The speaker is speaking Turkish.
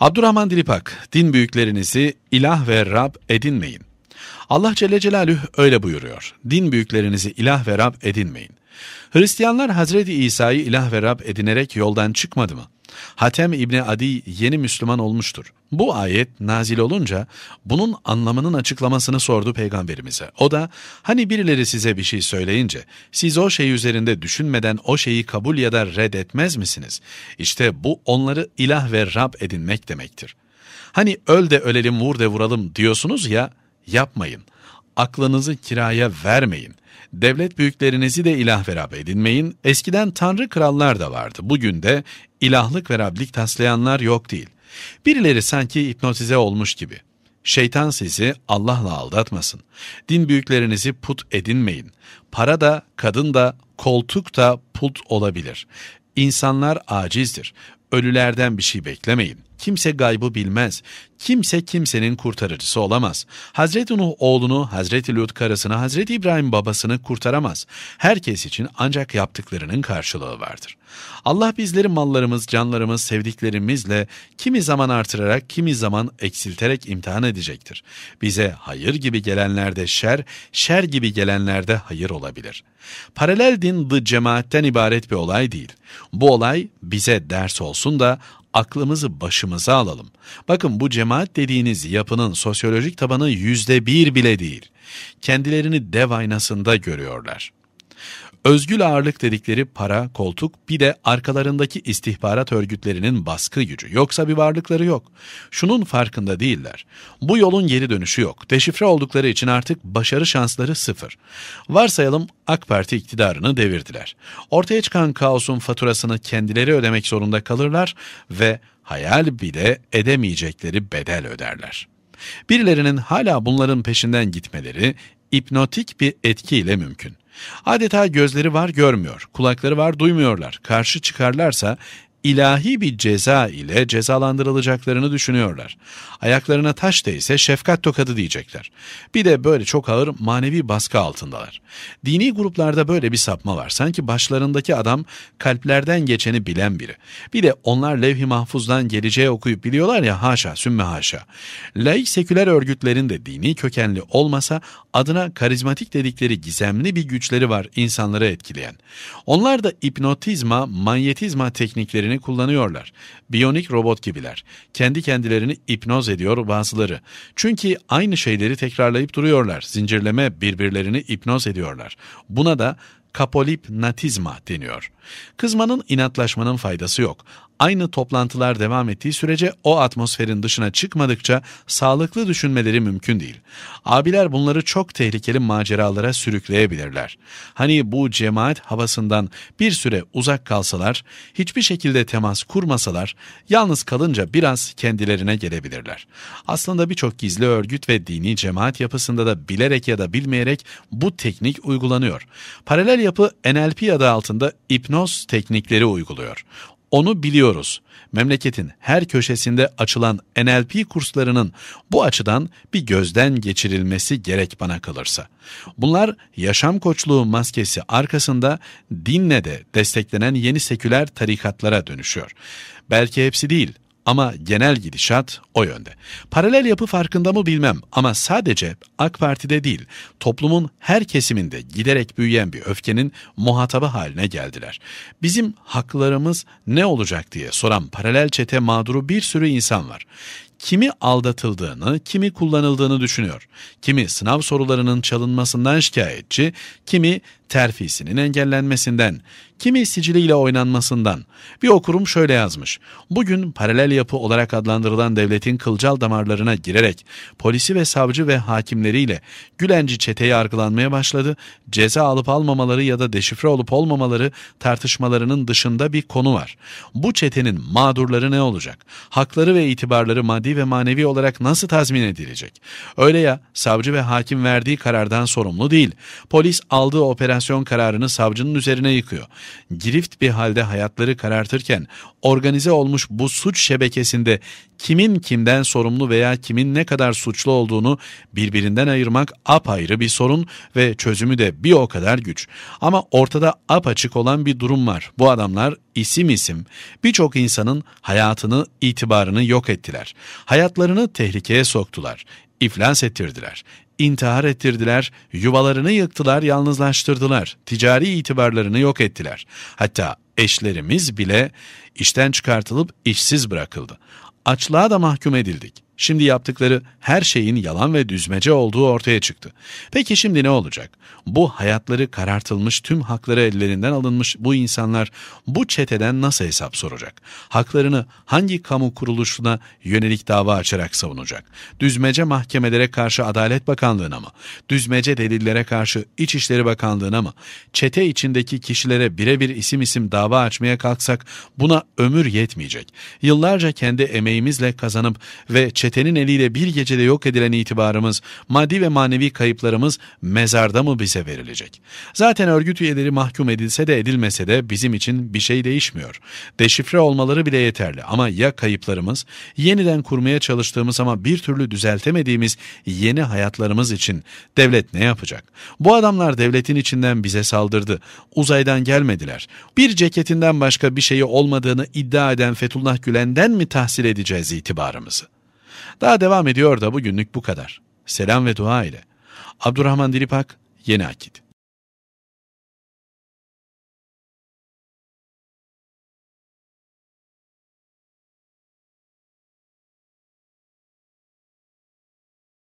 Abdurrahman Dilipak, din büyüklerinizi ilah ve Rab edinmeyin. Allah Celle Celaluhu öyle buyuruyor. Din büyüklerinizi ilah ve Rab edinmeyin. Hristiyanlar Hazreti İsa'yı ilah ve Rab edinerek yoldan çıkmadı mı? Hatem İbni Adi yeni Müslüman olmuştur. Bu ayet nazil olunca bunun anlamının açıklamasını sordu peygamberimize. O da hani birileri size bir şey söyleyince siz o şey üzerinde düşünmeden o şeyi kabul ya da reddetmez misiniz? İşte bu onları ilah ve Rab edinmek demektir. Hani öl de ölelim vur de vuralım diyorsunuz ya yapmayın. Aklınızı kiraya vermeyin. Devlet büyüklerinizi de ilah ve Rab edinmeyin. Eskiden tanrı krallar da vardı. Bugün de ilahlık ve Rablik taslayanlar yok değil. Birileri sanki hipnotize olmuş gibi. Şeytan sizi Allah'la aldatmasın. Din büyüklerinizi put edinmeyin. Para da, kadın da, koltuk da put olabilir. İnsanlar acizdir. Ölülerden bir şey beklemeyin. Kimse gaybı bilmez. Kimse kimsenin kurtarıcısı olamaz. Hazreti Nuh oğlunu, Hazreti Lut karısını, Hazreti İbrahim babasını kurtaramaz. Herkes için ancak yaptıklarının karşılığı vardır. Allah bizleri mallarımız, canlarımız, sevdiklerimizle kimi zaman artırarak, kimi zaman eksilterek imtihan edecektir. Bize hayır gibi gelenlerde şer, şer gibi gelenlerde hayır olabilir. Paralel din dı cemaatten ibaret bir olay değil. Bu olay bize ders olsun da aklımızı başımıza alalım. Bakın bu cemaat dediğiniz yapının sosyolojik tabanı yüzde bir bile değil. Kendilerini dev aynasında görüyorlar. Özgül ağırlık dedikleri para, koltuk bir de arkalarındaki istihbarat örgütlerinin baskı gücü. Yoksa bir varlıkları yok. Şunun farkında değiller. Bu yolun geri dönüşü yok. Deşifre oldukları için artık başarı şansları sıfır. Varsayalım AK Parti iktidarını devirdiler. Ortaya çıkan kaosun faturasını kendileri ödemek zorunda kalırlar ve hayal bile edemeyecekleri bedel öderler. Birilerinin hala bunların peşinden gitmeleri hipnotik bir etkiyle mümkün. Adeta gözleri var görmüyor, kulakları var duymuyorlar. Karşı çıkarlarsa ilahi bir ceza ile cezalandırılacaklarını düşünüyorlar. Ayaklarına taş değse şefkat tokadı diyecekler. Bir de böyle çok ağır manevi baskı altındalar. Dini gruplarda böyle bir sapma var. Sanki başlarındaki adam kalplerden geçeni bilen biri. Bir de onlar levh-i mahfuzdan geleceği okuyup biliyorlar ya haşa sümme haşa. Laik seküler örgütlerin de dini kökenli olmasa adına karizmatik dedikleri gizemli bir güçleri var insanları etkileyen. Onlar da hipnotizma, manyetizma tekniklerini güçlerini kullanıyorlar. Biyonik robot gibiler. Kendi kendilerini ipnoz ediyor bazıları. Çünkü aynı şeyleri tekrarlayıp duruyorlar. Zincirleme birbirlerini ipnoz ediyorlar. Buna da kapolipnatizma deniyor. Kızmanın inatlaşmanın faydası yok. Aynı toplantılar devam ettiği sürece o atmosferin dışına çıkmadıkça sağlıklı düşünmeleri mümkün değil. Abiler bunları çok tehlikeli maceralara sürükleyebilirler. Hani bu cemaat havasından bir süre uzak kalsalar, hiçbir şekilde temas kurmasalar, yalnız kalınca biraz kendilerine gelebilirler. Aslında birçok gizli örgüt ve dini cemaat yapısında da bilerek ya da bilmeyerek bu teknik uygulanıyor. Paralel yapı NLP adı altında hipnoz teknikleri uyguluyor. Onu biliyoruz. Memleketin her köşesinde açılan NLP kurslarının bu açıdan bir gözden geçirilmesi gerek bana kalırsa. Bunlar yaşam koçluğu maskesi arkasında dinle de desteklenen yeni seküler tarikatlara dönüşüyor. Belki hepsi değil ama genel gidişat o yönde. Paralel yapı farkında mı bilmem ama sadece AK Parti'de değil, toplumun her kesiminde giderek büyüyen bir öfkenin muhatabı haline geldiler. Bizim haklarımız ne olacak diye soran paralel çete mağduru bir sürü insan var kimi aldatıldığını, kimi kullanıldığını düşünüyor. Kimi sınav sorularının çalınmasından şikayetçi, kimi terfisinin engellenmesinden, kimi siciliyle oynanmasından. Bir okurum şöyle yazmış. Bugün paralel yapı olarak adlandırılan devletin kılcal damarlarına girerek polisi ve savcı ve hakimleriyle Gülenci çete yargılanmaya başladı. Ceza alıp almamaları ya da deşifre olup olmamaları tartışmalarının dışında bir konu var. Bu çetenin mağdurları ne olacak? Hakları ve itibarları maddi ve manevi olarak nasıl tazmin edilecek? Öyle ya savcı ve hakim verdiği karardan sorumlu değil. Polis aldığı operasyon operasyon kararını savcının üzerine yıkıyor. Girift bir halde hayatları karartırken organize olmuş bu suç şebekesinde kimin kimden sorumlu veya kimin ne kadar suçlu olduğunu birbirinden ayırmak apayrı bir sorun ve çözümü de bir o kadar güç. Ama ortada apaçık olan bir durum var. Bu adamlar isim isim birçok insanın hayatını, itibarını yok ettiler. Hayatlarını tehlikeye soktular. İflas ettirdiler intihar ettirdiler, yuvalarını yıktılar, yalnızlaştırdılar, ticari itibarlarını yok ettiler. Hatta eşlerimiz bile işten çıkartılıp işsiz bırakıldı. Açlığa da mahkum edildik. Şimdi yaptıkları her şeyin yalan ve düzmece olduğu ortaya çıktı. Peki şimdi ne olacak? Bu hayatları karartılmış, tüm hakları ellerinden alınmış bu insanlar bu çeteden nasıl hesap soracak? Haklarını hangi kamu kuruluşuna yönelik dava açarak savunacak? Düzmece mahkemelere karşı Adalet Bakanlığı'na mı? Düzmece delillere karşı İçişleri Bakanlığı'na mı? Çete içindeki kişilere birebir isim isim dava açmaya kalksak buna ömür yetmeyecek. Yıllarca kendi emeğimizle kazanıp ve çetenin eliyle bir gecede yok edilen itibarımız, maddi ve manevi kayıplarımız mezarda mı bize verilecek? Zaten örgüt üyeleri mahkum edilse de edilmese de bizim için bir şey değişmiyor. Deşifre olmaları bile yeterli ama ya kayıplarımız, yeniden kurmaya çalıştığımız ama bir türlü düzeltemediğimiz yeni hayatlarımız için devlet ne yapacak? Bu adamlar devletin içinden bize saldırdı. Uzaydan gelmediler. Bir ceketinden başka bir şeyi olmadığını iddia eden Fethullah Gülen'den mi tahsil edeceğiz itibarımızı? Daha devam ediyor da bugünlük bu kadar. Selam ve dua ile. Abdurrahman Dilipak, Yeni Akit.